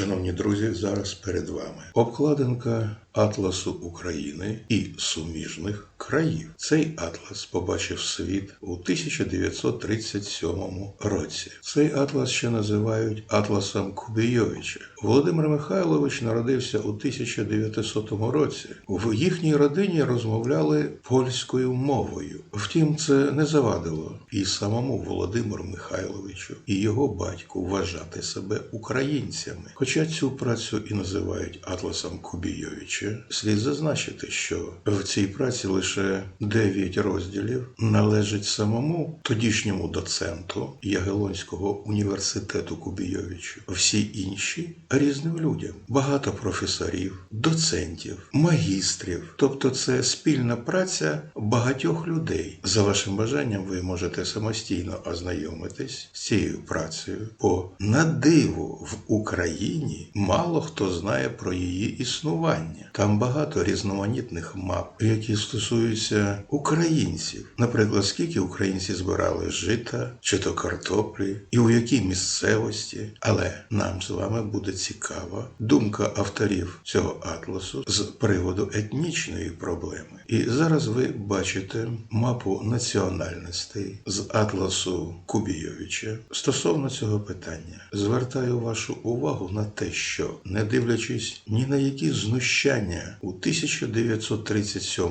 Шановні друзі, зараз перед вами обкладинка Атласу України і суміжних країв. Цей атлас побачив світ у 1937 році. Цей атлас ще називають Атласом Кубійовича. Володимир Михайлович народився у 1900 році. В їхній родині розмовляли польською мовою. Втім, це не завадило і самому Володимиру Михайловичу, і його батьку вважати себе українцями. Хоча цю працю і називають Атласом Кубійовича, слід зазначити, що в цій праці лише 9 розділів належить самому тодішньому доценту Ягелонського університету Кубійовичу. Всі інші різним людям. Багато професорів, доцентів, магістрів. Тобто це спільна праця багатьох людей. За вашим бажанням ви можете самостійно ознайомитись з цією працею. Бо на диво в Україні мало хто знає про її існування. Там багато різноманітних мап, які стосуються українців. Наприклад, скільки українці збирали жита чи то картоплі, і у якій місцевості. Але нам з вами буде цікава думка авторів цього атласу з приводу етнічної проблеми. І зараз ви бачите мапу національностей з атласу Кубійовича. Стосовно цього питання, звертаю вашу увагу на те, що не дивлячись ні на які знущання у 1937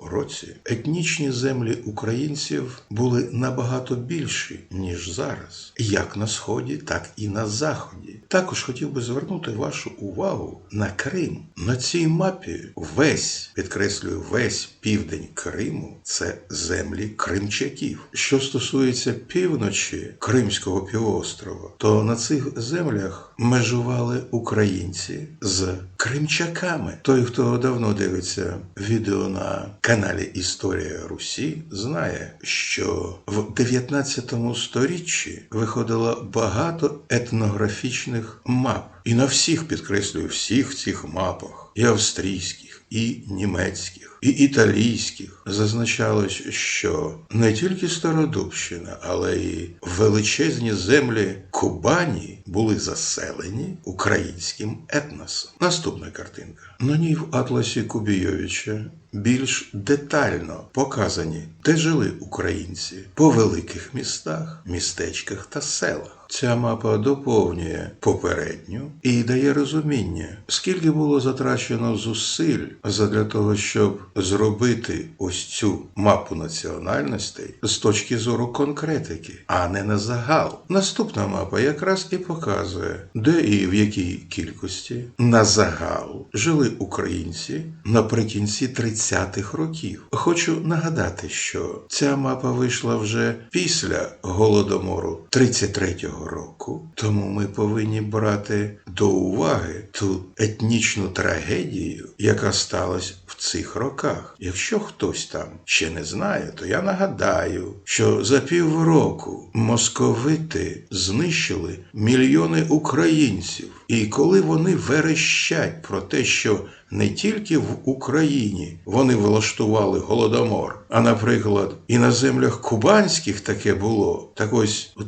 році, етнічні землі українців були набагато більші ніж зараз, як на сході, так і на заході. Також хотів би звернути вашу увагу на Крим. На цій мапі весь підкреслюю весь південь Криму це землі кримчаків. Що стосується півночі Кримського півострова, то на цих землях межували українці з кримчаками. Той, хто давно дивиться відео на каналі Історія Русі, знає, що в 19 сторіччі виходило багато етнографічних мап. І на всіх підкреслюю всіх цих мапах, і австрійських, і німецьких, і італійських зазначалось, що не тільки Стародубщина, але й величезні землі Кубані були заселені українським етносом. Наступна картинка. На ній в атласі Кубійовича більш детально показані, де жили українці по великих містах, містечках та селах. Ця мапа доповнює попередню і дає розуміння, скільки було затрачено зусиль задля того, щоб зробити ось цю мапу національностей з точки зору конкретики, а не на загал. Наступна мапа якраз і показує, де і в якій кількості на загал жили українці наприкінці 30-х років. Хочу нагадати, що ця мапа вийшла вже після голодомору 33-го року, тому ми повинні брати до уваги ту етнічну трагедію, яка сталася в цих роках. Якщо хтось там ще не знає, то я нагадаю, що за півроку московити знищили мільйони українців. І коли вони верещать про те, що не тільки в Україні вони влаштували голодомор, а, наприклад, і на землях кубанських таке було. Так ось у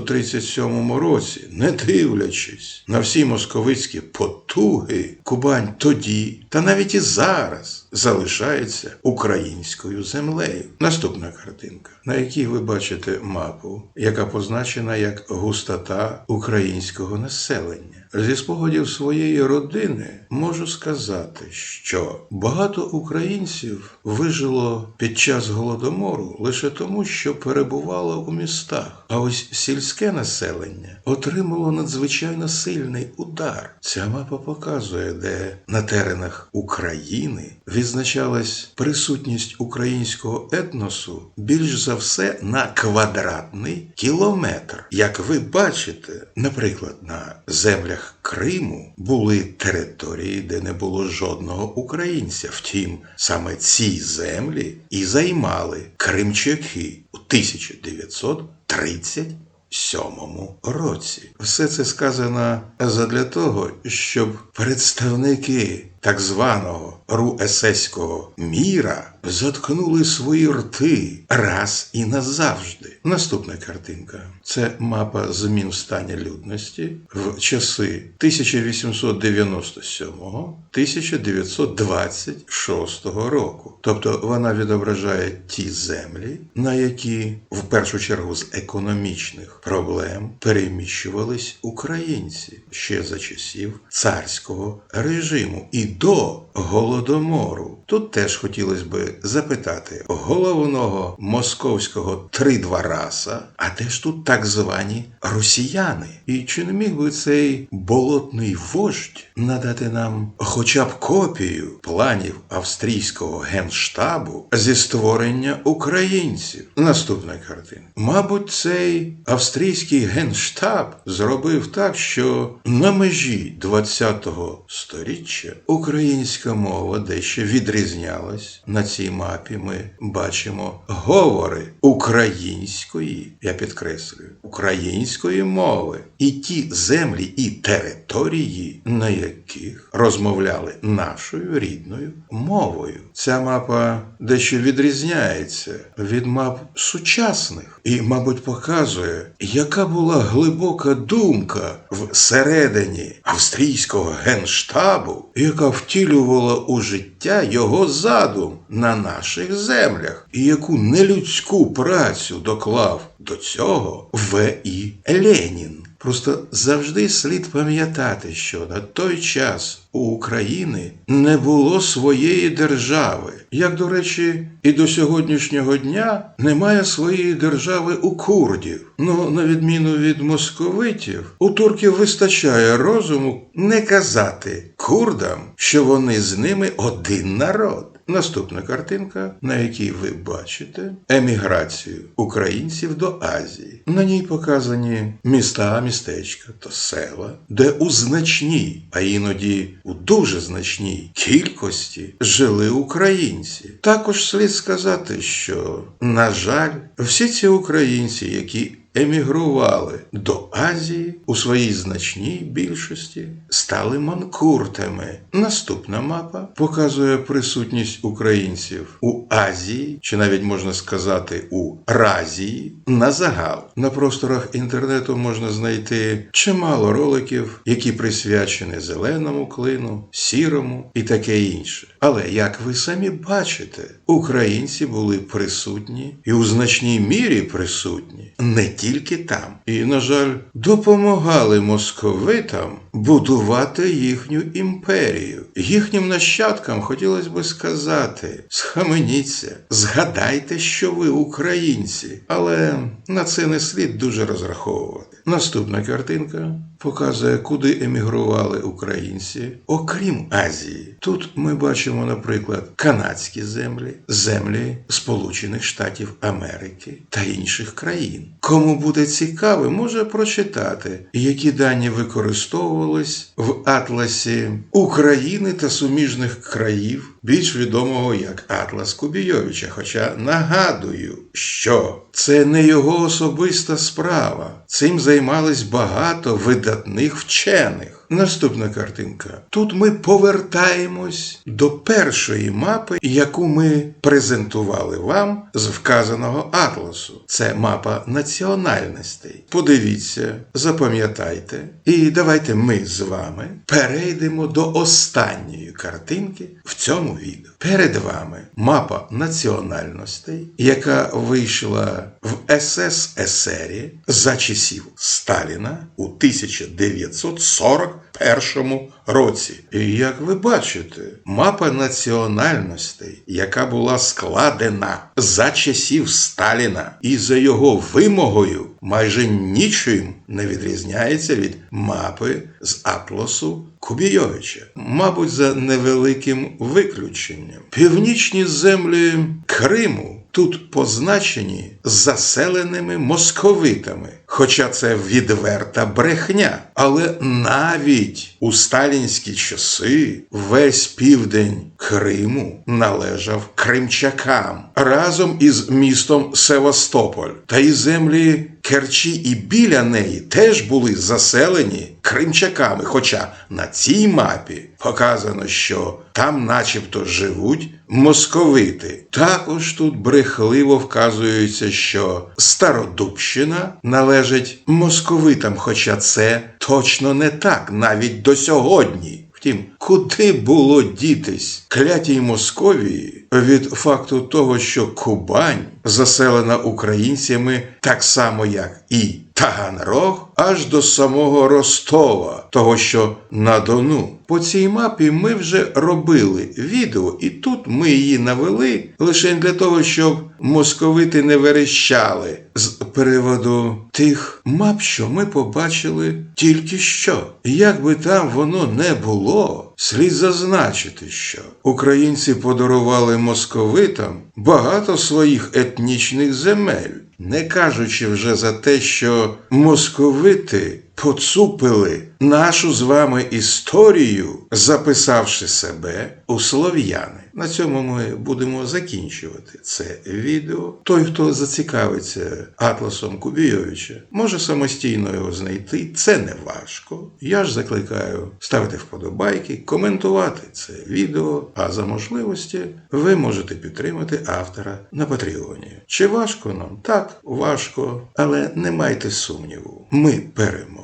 1937 році, не дивлячись на всі московицькі потуги, Кубань тоді, та навіть і зараз залишається українською землею. Наступна картинка, на якій ви бачите мапу, яка позначена як густота українського населення. Зі спогадів своєї родини можу сказати, що багато українців вижило під час голодомору лише тому, що перебувало у містах. А ось сільське населення отримало надзвичайно сильний удар. Ця мапа показує, де на теренах України відзначалась присутність українського етносу більш за все на квадратний кілометр. Як ви бачите, наприклад, на землях Криму були території, де не було жодного українця. Втім, саме ці землі і займали кримчаки у 1930 Сьомому році все це сказано задля того, щоб представники так званого руесеського міра заткнули свої рти раз і назавжди. Наступна картинка це мапа змін в стані людності в часи 1897-1926 року. Тобто вона відображає ті землі, на які в першу чергу з економічних проблем переміщувались українці ще за часів царського режиму і до голодомору. Тут теж хотілося би запитати головного московського тридвараса, а де ж тут так звані росіяни? І чи не міг би цей болотний вождь надати нам хоча б копію планів австрійського генштабу зі створення українців? Наступна картина. Мабуть, цей австрійський генштаб зробив так, що на межі 20-го сторіччя українська мова дещо відрізнялась. На цій мапі ми бачимо говори української, я підкреслюю, української мови і ті землі і території, на яких розмовляли нашою рідною мовою. Ця мапа дещо відрізняється від мап сучасних і, мабуть, показує, яка була глибока думка всередині австрійського генштабу, яка втілювала у життя його задум на наших землях, і яку нелюдську працю доклав до цього В. І. Ленін. Просто завжди слід пам'ятати, що на той час у України не було своєї держави. Як, до речі, і до сьогоднішнього дня немає своєї держави у курдів. Ну, на відміну від московитів, у турків вистачає розуму не казати курдам, що вони з ними один народ. Наступна картинка, на якій ви бачите еміграцію українців до Азії. На ній показані міста, містечка та села, де у значній, а іноді у дуже значній кількості жили українці. Також слід сказати, що, на жаль, всі ці українці, які емігрували до Азії у своїй значній більшості стали манкуртами. Наступна мапа показує присутність українців у Азії, чи навіть можна сказати у Разії на загал. На просторах інтернету можна знайти чимало роликів, які присвячені зеленому клину, сірому і таке інше. Але як ви самі бачите, українці були присутні і у значній мірі присутні не тільки там, і, на жаль, допомагали московитам будувати їхню імперію. Їхнім нащадкам хотілося би сказати: схаменіться, згадайте, що ви українці, але на це не слід дуже розраховувати. Наступна картинка показує, куди емігрували українці, окрім Азії. Тут ми бачимо, наприклад, канадські землі, землі Сполучених Штатів Америки та інших країн. Кому буде цікаво, може прочитати, які дані використовувались в атласі України та суміжних країв, більш відомого як Атлас Кубійовича. Хоча нагадую, що це не його особиста справа. Цим займались багато видатних вчених. Наступна картинка. Тут ми повертаємось до першої мапи, яку ми презентували вам з вказаного атласу. Це мапа національностей. Подивіться, запам'ятайте, і давайте ми з вами перейдемо до останньої картинки в цьому відео. Перед вами мапа національностей, яка вийшла в СССР за часів Сталіна у 1940 першому році. І як ви бачите, мапа національностей, яка була складена за часів Сталіна і за його вимогою, майже нічим не відрізняється від мапи з Атласу Кубійовича. Мабуть, за невеликим виключенням. Північні землі Криму. Тут позначені заселеними московитами, Хоча це відверта брехня. Але навіть у сталінські часи весь південь Криму належав кримчакам разом із містом Севастополь. Та й землі Керчі і біля неї теж були заселені кримчаками. Хоча на цій мапі показано, що там, начебто, живуть московити. Також тут брехливо вказується, що Стародубщина належить московитам, хоча це точно не так навіть до сьогодні. Втім, куди було дітись клятій Московії від факту того, що Кубань заселена українцями так само, як і Таганрог, аж до самого Ростова, того що на Дону. По цій мапі ми вже робили відео, і тут ми її навели лише для того, щоб московити не верещали з приводу тих мап, що ми побачили тільки що. Як би там воно не було, слід зазначити, що українці подарували московитам багато своїх етнічних земель, не кажучи вже за те, що московити поцупили нашу з вами історію, записавши себе у слов'яни. На цьому ми будемо закінчувати це відео. Той, хто зацікавиться Атласом Кубійовича, може самостійно його знайти. Це не важко. Я ж закликаю ставити вподобайки, коментувати це відео, а за можливості ви можете підтримати автора на Патреоні. Чи важко нам? Так, важко, але не майте сумніву. Ми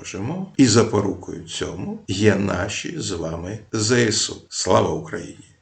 переможемо, і запорукою цьому є наші з вами ЗСУ. Слава Україні!